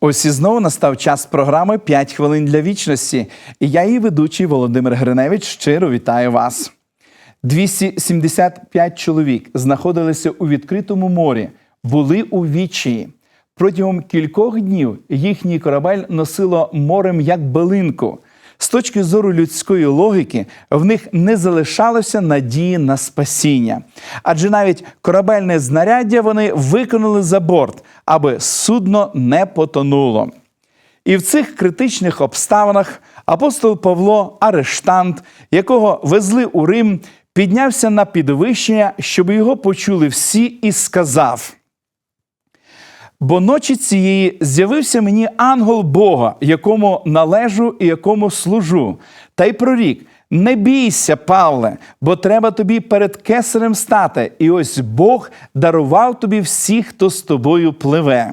Ось і знову настав час програми «5 хвилин для вічності. І я, її ведучий Володимир Гриневич, щиро вітаю вас. 275 чоловік знаходилися у відкритому морі, були у вічії. Протягом кількох днів їхній корабель носило морем як билинку. З точки зору людської логіки, в них не залишалося надії на спасіння, адже навіть корабельне знаряддя вони викинули за борт, аби судно не потонуло. І в цих критичних обставинах апостол Павло, арештант, якого везли у Рим, піднявся на підвищення, щоб його почули всі, і сказав. Бо ночі цієї з'явився мені ангел Бога, якому належу і якому служу, та й прорік. Не бійся, Павле, бо треба тобі перед кесарем стати, і ось Бог дарував тобі всіх, хто з тобою пливе.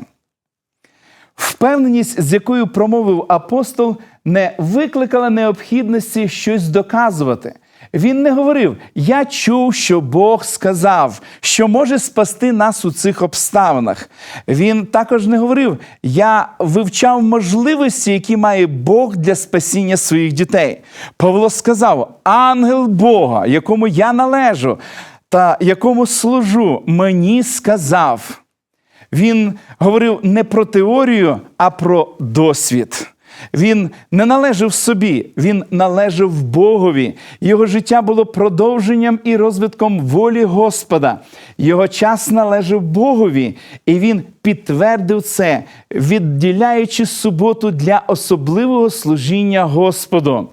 Впевненість, з якою промовив апостол, не викликала необхідності щось доказувати. Він не говорив: Я чув, що Бог сказав, що може спасти нас у цих обставинах. Він також не говорив: Я вивчав можливості, які має Бог для спасіння своїх дітей. Павло сказав: Ангел Бога, якому я належу та якому служу, мені сказав. Він говорив не про теорію, а про досвід. Він не належав собі, він належав Богові. Його життя було продовженням і розвитком волі Господа. Його час належав Богові, і він підтвердив це, відділяючи суботу для особливого служіння Господу.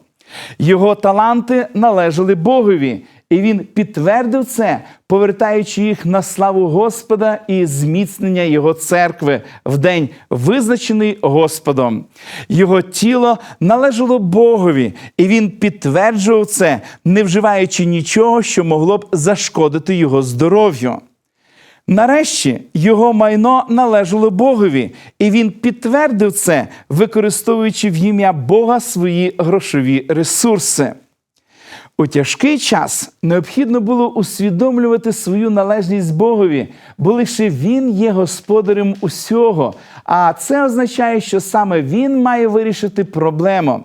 Його таланти належали Богові, і він підтвердив це, повертаючи їх на славу Господа і зміцнення Його церкви в день, визначений Господом. Його тіло належало Богові, і він підтверджував це, не вживаючи нічого, що могло б зашкодити його здоров'ю. Нарешті його майно належало Богові, і він підтвердив це, використовуючи в ім'я Бога свої грошові ресурси. У тяжкий час необхідно було усвідомлювати свою належність Богові, бо лише Він є господарем усього. А це означає, що саме Він має вирішити проблему.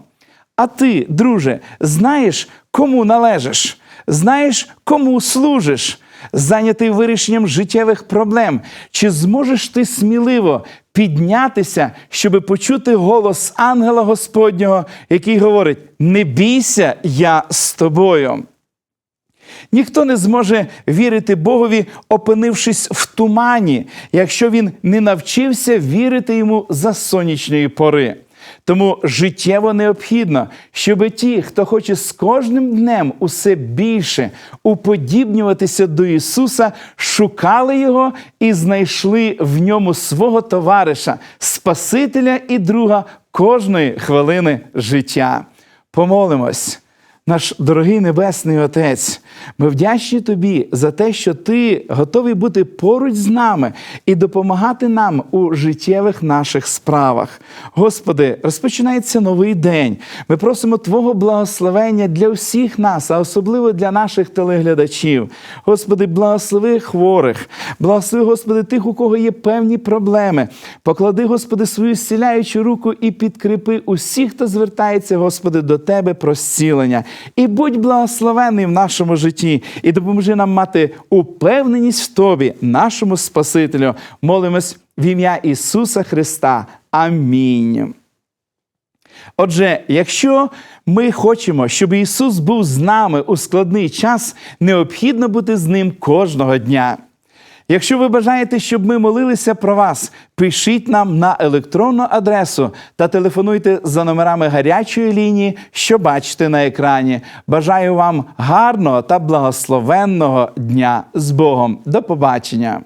А ти, друже, знаєш, кому належиш? Знаєш, кому служиш? Зайнятий вирішенням життєвих проблем, чи зможеш ти сміливо піднятися, щоб почути голос ангела Господнього, який говорить: Не бійся, я з тобою. Ніхто не зможе вірити Богові, опинившись в тумані, якщо він не навчився вірити йому за сонячної пори. Тому життєво необхідно, щоб ті, хто хоче з кожним днем усе більше уподібнюватися до Ісуса, шукали Його і знайшли в ньому свого товариша, Спасителя і друга кожної хвилини життя. Помолимось. Наш дорогий Небесний Отець, ми вдячні Тобі за те, що Ти готовий бути поруч з нами і допомагати нам у життєвих наших справах. Господи, розпочинається новий день. Ми просимо Твого благословення для всіх нас, а особливо для наших телеглядачів. Господи, благослови хворих, благослови, Господи, тих, у кого є певні проблеми. Поклади, Господи, свою зціляючу руку і підкріпи усіх, хто звертається, Господи, до Тебе про зцілення. І будь благословений в нашому житті, і допоможи нам мати упевненість в Тобі, нашому Спасителю. Молимось в ім'я Ісуса Христа. Амінь. Отже, якщо ми хочемо, щоб Ісус був з нами у складний час, необхідно бути з Ним кожного дня. Якщо ви бажаєте, щоб ми молилися про вас, пишіть нам на електронну адресу та телефонуйте за номерами гарячої лінії, що бачите на екрані. Бажаю вам гарного та благословенного дня з Богом. До побачення!